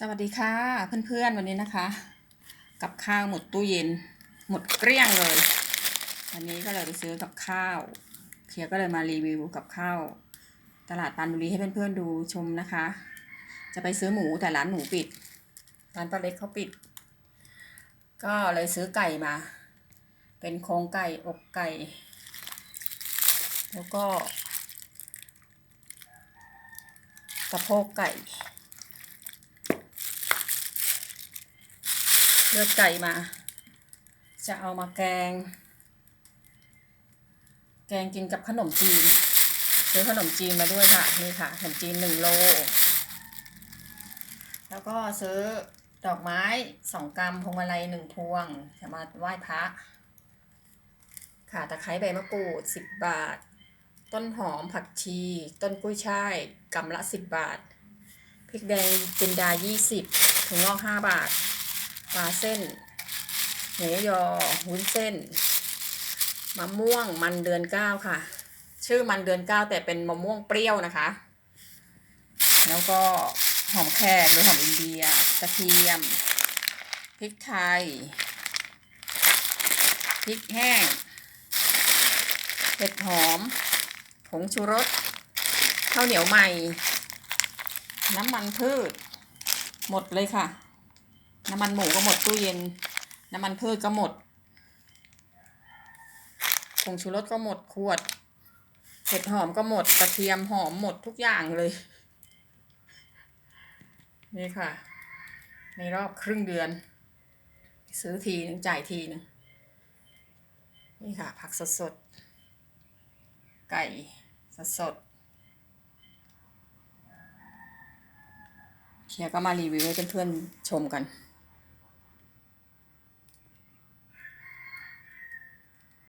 สวัสดีค่ะเพื่อนๆวันนี้นะคะ กับข้าวหมดตู้เย็น หมดเกลี้ยงเลย วันนี้ก็เลยไปซื้อกับข้าวเคียก็เลยมารีวิวกับข้าวตลาดปานบุรีให้เพื่อนๆดูชมนะคะ จะไปซื้อหมูแต่ร้านหมูปิดร้านป้าเล็กเขาปิด ก็เลยซื้อไก่มา เป็นโครงไก่อกไก่ แล้วก็สะโพกไก่ เลือดไก่มา จะเอามาแกง แกงกินกับขนมจีนซื้อขนมจีนมาด้วยค่ะนี่ค่ะขนมจีนหนึ่งโล แล้วก็ซื้อดอกไม้สองกรัมพวงมาลัยหนึ่งพวงจะมาไหว้พระ ค่ะตะไคร้ใบมะกรูดสิบบาท ต้นหอมผักชี ต้นกุ้ยช่ายกำละสิบบาทพริกแดงจินดายี่สิบถุงงอกห้าบาท ปลาเส้น หมูยอวุ้นเส้นมะม่วงมันเดือนเก้าค่ะ ชื่อมันเดือนเก้าแต่เป็นมะม่วงเปรี้ยวนะคะ แล้วก็หอมแขกหรือหอมอินเดียกระเทียมพริกไทยพริกแห้งเห็ดหอมผงชูรสข้าวเหนียวใหม่ น้ำมันพืช หมดเลยค่ะ น้ำมันหมูก็หมดตู้เย็น น้ำมันพืชก็หมดผงชูรสก็หมดขวดเห็ดหอมก็หมดกระเทียมหอมหมดทุกอย่างเลย นี่ค่ะ ในรอบครึ่งเดือน ซื้อทีหนึ่งจ่ายทีหนึ่งนี่ค่ะ ผักสดๆไก่สดๆเคียก็มารีวิวให้เพื่อนๆชมกัน